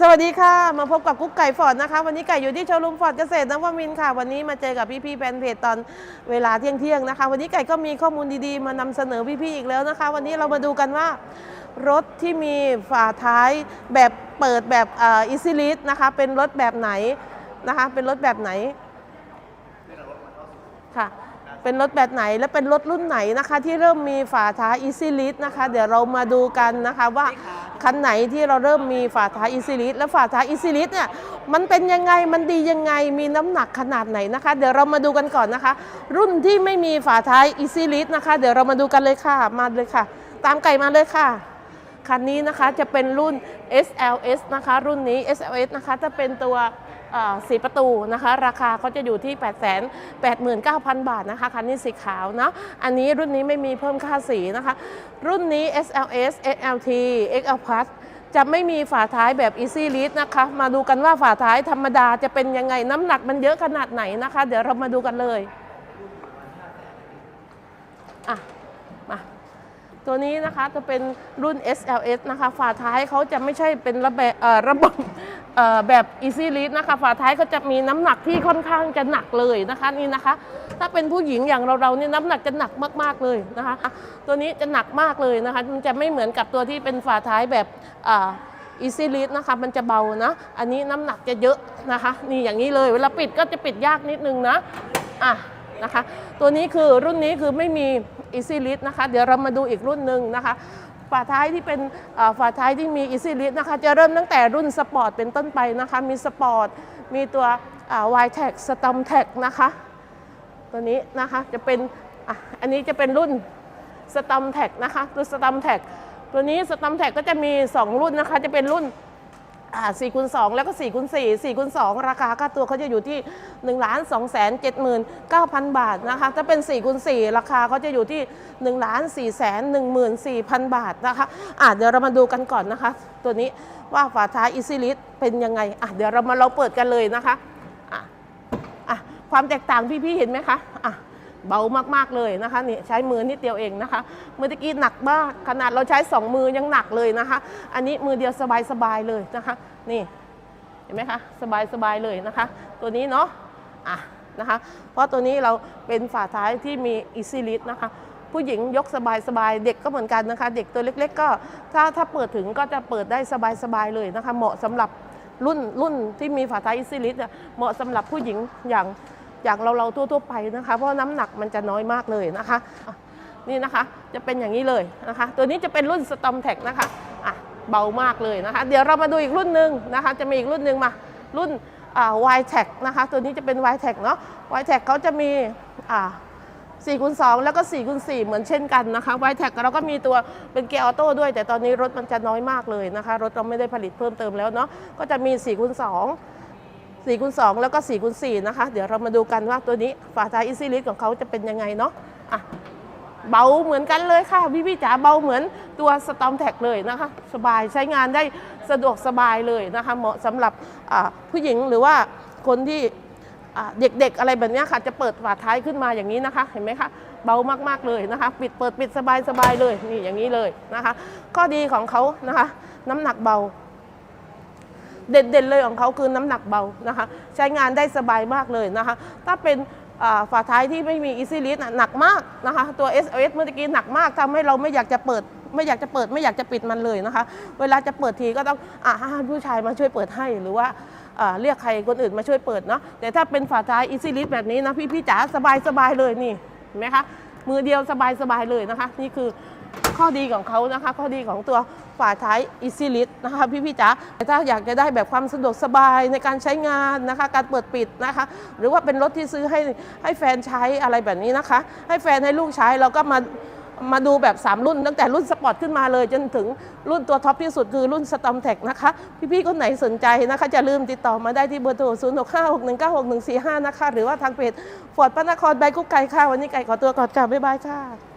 สวัสดีค่ะ มาพบกับกุ๊กไก่ฟอร์ดนะคะ วันนี้ไก่อยู่ที่โชว์รูมฟอร์ดเกษตรนวมินค่ะ วันนี้มาเจอกับพี่ๆแฟนเพจตอนเวลาเที่ยงๆนะคะ วันนี้ไก่ก็มีข้อมูลดีๆ มานำเสนอพี่ๆอีกแล้วนะคะ วันนี้เรามาดูกันว่ารถที่มีฝาท้ายแบบเปิดแบบอีซิลิสนะคะ เป็นรถแบบไหนนะคะ เป็นรถแบบไหนค่ะเป็นรถแบบไหนและเป็นรถรุ่นไหนนะคะ ที่เริ่มมีฝาท้าย Easy l i t นะคะ เดี๋ยวเรามาดูกันนะคะว่า คันไหนที่เราเริ่มมีฝาท้ายอิซิลิสและฝาท้ายอิซิลิสเนี่ยมันเป็นยังไงมันดียังไงมีน้ำหนักขนาดไหนนะคะ เดี๋ยวเรามาดูกันก่อนนะคะ รุ่นที่ไม่มีฝาท้ายอิซิลิสนะคะ เดี๋ยวเรามาดูกันเลยค่ะมาเลยค่ะ ตามไก่มาเลยค่ะคันนี้นะคะจะเป็นรุ่น SLS นะคะ รุ่นนี้ SLS นะคะจะเป็นตัว สีประตูนะคะ ราคาเขาจะอยู่ที่ 8 8 9 0 0 0 บาทนะคะคันนี้สีขาวเนาะอันนี้รุ่นนี้ไม่มีเพิ่มค่าสีนะคะ รุ่นนี้ SLS XLT XL Plus จะไม่มีฝาท้ายแบบ Easy l e a d นะคะ มาดูกันว่าฝาท้ายธรรมดาจะเป็นยังไงน้ำหนักมันเยอะขนาดไหนนะคะ เดี๋ยวเรามาดูกันเลยอะมา ตัวนี้นะคะจะเป็นรุ่น SLS นะคะ ฝาท้ายเขาจะไม่ใช่เป็นระแบบระบบแบบ Easy l e a d นะคะ ฝาท้ายเขาจะมีน้ำหนักที่ค่อนข้างจะหนักเลยนะคะนี่นะคะ ถ้าเป็นผู้หญิงอย่างเราเราเนี่ยน้ำหนักจะหนักมากๆเลยนะคะ ตัวนี้จะหนักมากเลยนะคะ มันจะไม่เหมือนกับตัวที่เป็นฝาท้ายแบบอ่า Easy l e a d นะคะ มันจะเบานะ อันนี้น้ำหนักจะเยอะนะคะ นี่อย่างนี้เลย เวลาปิดก็จะปิดยากนิดนึงนะ อะนะคะ ตัวนี้คือรุ่นนี้คือไม่มี Easy l i t นะคะ เดี๋ยวเรามาดูอีกรุ่นหนึ่งนะคะ ฝาท้ายที่เป็นฝาท้ายที่มี Easy l i t นะคะ จะเริ่มตั้งแต่รุ่นสปอร์ตเป็นต้นไปนะคะ มีสปอร์ต มีตัววายแท็กสตอมแท็กนะคะ ตัวนี้นะคะจะเป็นออันนี้จะเป็นรุ่นสตอมแท็กนะคะ ตัวสตอมแท็กตัวนี้สตอมแท็กก็จะมี 2 รุ่นนะคะ จะเป็นรุ่น 4คูณ2แล้วก็4คูณ4 4คูณ2ราคาค่าตัวเขาจะอยู่ที่1 2 7 9 0 0 0บาทนะคะถ้าเป็น4คูณ4ราคาเขาจะอยู่ที่1 4 1 4 0 0 0บาทนะคะอะเดี๋ยวเรามาดูกันก่อนนะคะ ตัวนี้ว่าฝาท้าย Easy l i t เป็นยังไงอะเดี๋ยวเรามาเราเปิดกันเลยนะคะอะอะความแตกต่างพี่ๆเห็นไหมคะอะ เบามากๆเลยนะคะนี่ใช้มือนิดเดียวเองนะคะเมื่อกี้หนักมากขนาดเราใช้สองมือยังหนักเลยนะคะ อันนี้มือเดียวสบายๆเลยนะคะ นี่เห็นไหมคะสบายๆเลยนะคะ ตัวนี้เนาะอะนะคะ เพราะตัวนี้เราเป็นฝาท้ายที่มี Easy l i t นะคะผู้หญิงยกสบายๆ เด็กก็เหมือนกันนะคะ เด็กตัวเล็ก ๆ ก็ถ้าถ้าเปิดถึงก็จะเปิดได้สบายๆเลยนะคะ เหมาะสำหรับรุ่นรุ่นที่มีฝาท้าย Easy l i t เหมาะสำหรับผู้หญิงอย่าง อย่างเราเราทั่วๆไปนะคะ เพราะน้ำหนักมันจะน้อยมากเลยนะคะนี่นะคะจะเป็นอย่างนี้เลยนะคะ ตัวนี้จะเป็นรุ่น Storm Tech นะคะอะเบามากเลยนะคะ เดี๋ยวเรามาดูอีกรุ่นหนึ่งนะคะ จะมีอีกรุ่นหนึ่งมารุ่นอ่า Y Tech นะคะ ตัวนี้จะเป็น Y Tech เนาะ Y Tech เขาจะมีอ่า4คูณ2แล้วก็4คูณ4เหมือนเช่นกันนะคะ Y Tech เราก็มีตัวเป็นเกียร์ออโต้ด้วย แต่ตอนนี้รถมันจะน้อยมากเลยนะคะ รถเราไม่ได้ผลิตเพิ่มเติมแล้วเนาะก็จะมี4คูณ2 4คูณ2แล้วก็4คูณ4นะคะ เดี๋ยวเรามาดูกันว่าตัวนี้ฝาท้าย Easy l i t ของเขาจะเป็นยังไงเนาะอะเบาเหมือนกันเลยค่ะพี่พี่ๆจ๋าเบาเหมือนตัว Storm Tech เลยนะคะ สบายใช้งานได้สะดวกสบายเลยนะคะ เหมาะสำหรับผู้หญิงหรือว่าคนที่เด็กๆอะไรแบบนี้ค่ะ จะเปิดฝาท้ายขึ้นมาอย่างนี้นะคะ เห็นไหมคะเบามากๆเลยนะคะ ปิดเปิดปิดสบายๆเลยนี่อย่างนี้เลยนะคะ ข้อดีของเขานะคะ น้ำหนักเบา เด่นๆเลยของเขาคือน้ำหนักเบานะคะ ใช้งานได้สบายมากเลยนะคะ ถ้าเป็นฝาท้ายที่ไม่มี Easy l i t หนักมากนะคะ ตัว SOS เมื่อกี้หนักมากทำให้เราไม่อยากจะเปิดไม่อยากจะเปิดไม่อยากจะปิดมันเลยนะคะ เวลาจะเปิดทีก็ต้องอ่าผู้ชายมาช่วยเปิดให้หรือว่าเรียกใครคนอื่นมาช่วยเปิดเนาะแต่ถ้าเป็นฝาท้าย Easy l i t แบบนี้นะพี่พี่ๆจ๋าสบายสบายๆเลยนี่เห็นไหมคะมือเดียวสบายสบายๆเลยนะคะ นี่คือข้อดีของเขานะคะ ข้อดีของตัว ฝาท้าย Easy l i t นะคะพี่พี่ๆจ๋าถ้าอยากจะได้แบบความสะดวกสบายในการใช้งานนะคะการเปิดปิดนะคะหรือว่าเป็นรถที่ซื้อให้ให้แฟนใช้อะไรแบบนี้นะคะ ให้แฟนให้ลูกใช้เราก็มามาดูแบบ 3 รุ่น ตั้งแต่รุ่นสปอร์ตขึ้นมาเลย จนถึงรุ่นตัวท็อปที่สุดคือรุ่น Storm Tech นะคะ พี่ๆคนไหนสนใจนะคะจะลืมติดต่อมาได้ที่เบอร์โทร 0 6 5 6 1 9 6 1 4 5 นะคะ หรือว่าทางเพจฟอร์ดพระนครใบกุ๊กไก่ค่ะ วันนี้ไก่ขอตัวก่อนค่ะ บ๊ายบายค่ะ